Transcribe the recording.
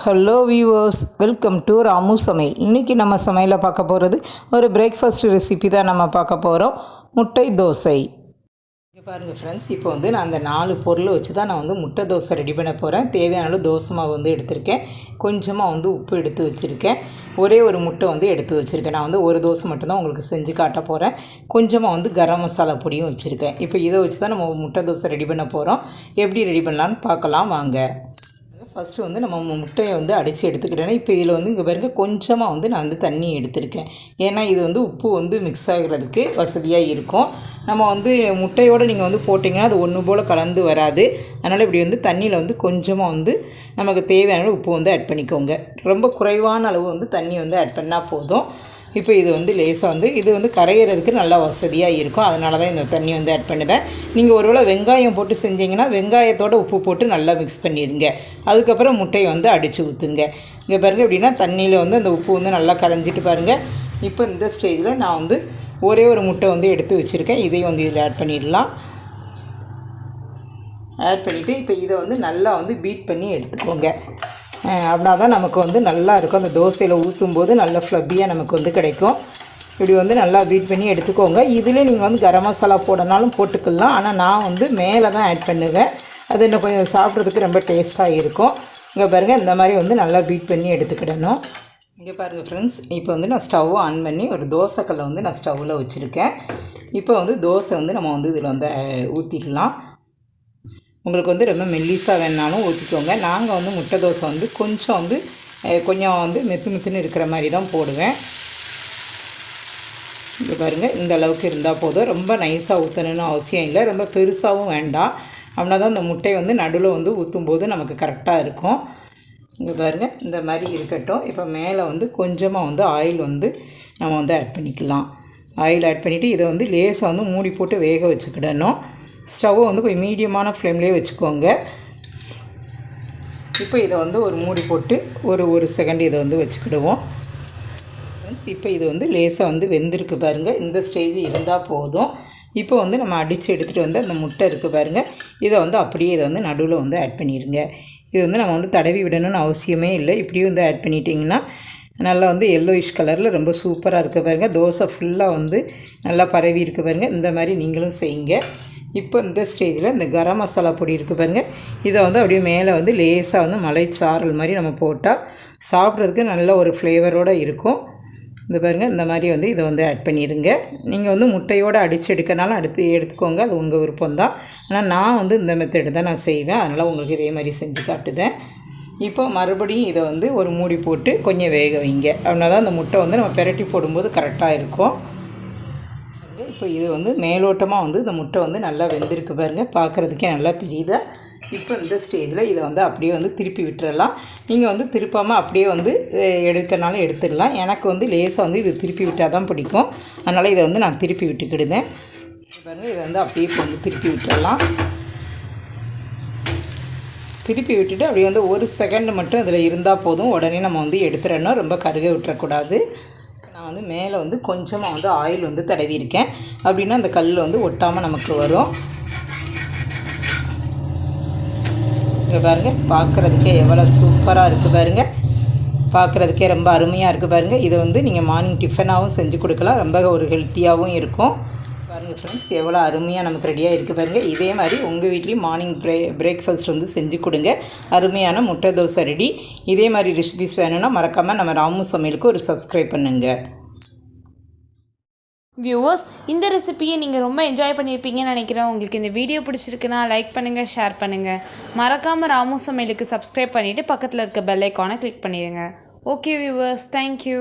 Hello viewers welcome to Ramu சமையல் இன்றைக்கி நம்ம சமையலை பார்க்க போகிறது ஒரு பிரேக்ஃபாஸ்ட் ரெசிபி தான் நம்ம பார்க்க போகிறோம் முட்டை தோசை. இங்கே பாருங்கள் ஃப்ரெண்ட்ஸ் இப்போ வந்து நான் அந்த நாலு பொருள் வச்சு தான் நான் வந்து முட்டை தோசை ரெடி பண்ண போகிறேன் தேவையான அளவு தோசை மாவு வந்து எடுத்திருக்கேன். கொஞ்சமாக வந்து உப்பு எடுத்து வச்சுருக்கேன். ஒரே ஒரு முட்டை வந்து எடுத்து வச்சுருக்கேன். நான் வந்து ஒரு தோசை மட்டும்தான் உங்களுக்கு செஞ்சு காட்ட போகிறேன் கொஞ்சமாக வந்து கரம் மசாலா பொடியும் வச்சுருக்கேன். இப்போ இதை வச்சு தான் நம்ம முட்டை தோசை ரெடி பண்ண போகிறோம் எப்படி ரெடி பண்ணலான்னு பார்க்கலாம். வாங்க. ஃபஸ்ட்டு வந்து நம்ம முட்டையை வந்து அடித்து எடுத்துக்கிட்டேன்னா இப்போ இதில் வந்து இங்கே பாருங்கள் கொஞ்சமாக வந்து நான் வந்து தண்ணி எடுத்திருக்கேன். ஏன்னா இது வந்து உப்பு வந்து மிக்ஸ் ஆகிறதுக்கு வசதியாக இருக்கும். நம்ம வந்து முட்டையோடு நீங்கள் வந்து போட்டிங்கன்னா அது ஒன்று போல் கலந்து வராது. அதனால் இப்படி வந்து தண்ணியில் வந்து கொஞ்சமாக வந்து நமக்கு தேவையான அளவு உப்பு வந்து ஆட் பண்ணிக்கோங்க. ரொம்ப குறைவான அளவு வந்து தண்ணி வந்து ஆட் பண்ணால் போதும். இப்போ இது வந்து லேசாக வந்து இது வந்து கரையிறதுக்கு நல்லா வசதியாக இருக்கும். அதனால தான் இந்த தண்ணி வந்து ஆட் பண்ணுவேன். நீங்கள் ஒருவேளை வெங்காயம் போட்டு செஞ்சீங்கன்னா வெங்காயத்தோட உப்பு போட்டு நல்லா மிக்ஸ் பண்ணிடுங்க. அதுக்கப்புறம் முட்டையை வந்து அடித்து ஊற்றுங்க இங்கே பாருங்கள் எப்படின்னா தண்ணியில் வந்து அந்த உப்பு வந்து நல்லா கரைஞ்சிட்டு பாருங்கள் இப்போ இந்த ஸ்டேஜில் நான் வந்து ஒரே ஒரு முட்டை வந்து எடுத்து வச்சுருக்கேன். இதையும் வந்து இதில் ஆட் பண்ணிடலாம். ஆட் பண்ணிவிட்டு இப்போ இதை வந்து நல்லா வந்து பீட் பண்ணி எடுத்துக்கோங்க. அப்படின்னா தான் நமக்கு வந்து நல்லா இருக்கும். அந்த தோசையில் ஊற்றும் போது நல்ல ஃப்ளப்பியாக நமக்கு வந்து கிடைக்கும். இப்படி வந்து நல்லா பீட் பண்ணி எடுத்துக்கோங்க. இதில் நீங்கள் வந்து கரம் மசாலா போடனாலும் போட்டுக்கலாம். ஆனால் நான் வந்து மேலே தான் ஆட் பண்ணுவேன். அது இன்னும் கொஞ்சம் சாப்பிட்றதுக்கு ரொம்ப டேஸ்ட்டாக இருக்கும். இங்கே பாருங்கள் இந்த மாதிரி வந்து நல்லா பீட் பண்ணி எடுத்துக்கிடணும். இங்கே பாருங்கள் ஃப்ரெண்ட்ஸ் இப்போ வந்து நான் ஸ்டவ் ஆன் பண்ணி ஒரு தோசைக்கல்லை வந்து நான் ஸ்டவ்வில் வச்சுருக்கேன். இப்போ வந்து தோசை வந்து நம்ம வந்து இதில் வந்து ஊற்றிடலாம் உங்களுக்கு வந்து ரொம்ப மெல்லிஸாக வேணாலும் ஊற்றிக்கோங்க நாங்கள் வந்து முட்டை தோசை வந்து கொஞ்சம் வந்து கொஞ்சம் வந்து மெத்து மெத்துன்னு இருக்கிற மாதிரி தான் போடுவேன். இது பாருங்கள் இந்த அளவுக்கு இருந்தால் போதும். ரொம்ப நைஸாக ஊற்றணும்னு அவசியம் இல்லை. ரொம்ப பெருசாகவும் வேண்டாம். அப்படின்னா தான் இந்த முட்டை வந்து நடுவில் வந்து ஊற்றும் போது நமக்கு கரெக்டாக இருக்கும். இங்கே பாருங்கள் இந்த மாதிரி இருக்கட்டும். இப்போ மேலே வந்து கொஞ்சமாக வந்து ஆயில் வந்து நம்ம வந்து ஆட் பண்ணிக்கலாம். ஆயில் ஆட் பண்ணிவிட்டு இதை வந்து லேசாக வந்து மூடி போட்டு வேக வச்சுக்கிடணும். ஸ்டவ்வை வந்து கொஞ்சம் மீடியமான ஃப்ளேம்லேயே வச்சுக்கோங்க. இப்போ இதை வந்து ஒரு மூடி போட்டு ஒரு ஒரு செகண்ட் இதை வந்து வச்சுக்கிடுவோம். ஃப்ரெண்ட்ஸ் இப்போ இது வந்து லேசாக வந்து வெந்திருக்கு பாருங்கள் இந்த ஸ்டேஜ் இருந்தால் போதும். இப்போ வந்து நம்ம அடித்து எடுத்துகிட்டு வந்து அந்த முட்டை இருக்குது பாருங்கள் இதை வந்து அப்படியே இதை வந்து நடுவில் வந்து ஆட் பண்ணிடுங்க இது வந்து நம்ம வந்து தடவி விடணும்னு அவசியமே இல்லை. இப்படியே வந்து ஆட் பண்ணிட்டிங்கன்னா நல்லா வந்து எல்லோயிஷ் கலரில் ரொம்ப சூப்பராக இருக்க பாருங்கள் தோசை ஃபுல்லாக வந்து நல்லா பரவி இருக்குது பாருங்கள் இந்த மாதிரி நீங்களும் செய்யுங்க. இப்போ இந்த ஸ்டேஜில் இந்த கரம் மசாலா பொடி இருக்குது பாருங்கள் இதை வந்து அப்படியே மேலே வந்து லேசாக வந்து மலை சாரல் மாதிரி நம்ம போட்டால் சாப்பிட்றதுக்கு நல்ல ஒரு ஃப்ளேவரோடு இருக்கும். இந்த பாருங்கள் இந்த மாதிரி வந்து இதை வந்து ஆட் பண்ணிடுங்க. நீங்கள் வந்து முட்டையோடு அடித்து எடுக்கனாலும் அடுத்து எடுத்துக்கோங்க. அது உங்கள் விருப்பம் தான். ஆனால் நான் வந்து இந்த மெத்தடு தான் நான் செய்வேன். அதனால் உங்களுக்கு இதே மாதிரி செஞ்சு காட்டுதேன். இப்போ மறுபடியும் இதை வந்து ஒரு மூடி போட்டு கொஞ்சம் வேக வைங்க. அப்படின்னா தான் அந்த முட்டை வந்து நம்ம பெரட்டி போடும்போது கரெக்டாக இருக்கும். இப்போ இது வந்து மேலோட்டமாக வந்து இந்த முட்டை வந்து நல்லா வெந்திருக்கு பாருங்க. பார்க்குறதுக்கே நல்லா தெரியுது? இப்போ இந்த ஸ்டேஜில் இதை வந்து அப்படியே வந்து திருப்பி விட்டுறலாம். நீங்கள் வந்து திருப்பாமல் அப்படியே வந்து எடுக்கனாலும் எடுத்துடலாம். எனக்கு வந்து லேசாக வந்து இது திருப்பி விட்டால் தான் பிடிக்கும். அதனால் இதை வந்து நான் திருப்பி விட்டுக்கிடுதேன். பாருங்கள் இதை வந்து அப்படியே இப்போ வந்து திருப்பி விட்டுறலாம் திருப்பி விட்டுட்டு அப்படியே வந்து ஒரு செகண்ட் மட்டும் இதில் இருந்தால் போதும். உடனே நம்ம வந்து எடுத்துடணும். ரொம்ப கருக விட்டுறக்கூடாது. நான் வந்து மேலே வந்து கொஞ்சமாக வந்து ஆயில் வந்து தடவியிருக்கேன் அப்படின்னா அந்த கல் வந்து ஒட்டாமல் நமக்கு வரும். இங்கே பாருங்கள் பார்க்குறதுக்கே எவ்வளோ சூப்பராக இருக்குது பாருங்கள் பார்க்குறதுக்கே ரொம்ப அருமையாக இருக்குது பாருங்கள் இதை வந்து நீங்கள் மார்னிங் டிஃபனாகவும் செஞ்சு கொடுக்கலாம். ரொம்ப ஒரு ஹெல்த்தியாகவும் இருக்கும். பாருங்கள் ஃப்ரெண்ட்ஸ் எவ்வளோ அருமையாக நமக்கு ரெடியாக இருக்குது பாருங்கள் இதே மாதிரி உங்கள் வீட்லேயும் மார்னிங் பிரே பிரேக்ஃபாஸ்ட் வந்து செஞ்சு கொடுங்க. அருமையான முட்டை தோசை ரெடி இதே மாதிரி ரெசிபிஸ் வேணும்னா மறக்காமல் நம்ம ராமு சமையலுக்கு ஒரு சப்ஸ்கிரைப் பண்ணுங்கள் வியூவர்ஸ் இந்த ரெசிபியை நீங்கள் ரொம்ப என்ஜாய் பண்ணியிருப்பீங்கன்னு நினைக்கிறேன். உங்களுக்கு இந்த வீடியோ பிடிச்சிருக்குன்னா லைக் பண்ணுங்கள் ஷேர் பண்ணுங்கள் மறக்காமல் ராமு சமையலுக்கு சப்ஸ்கிரைப் பண்ணிவிட்டு பக்கத்தில் இருக்க பெல் ஐக்கானை கிளிக் பண்ணிடுங்க. Okay viewers thank you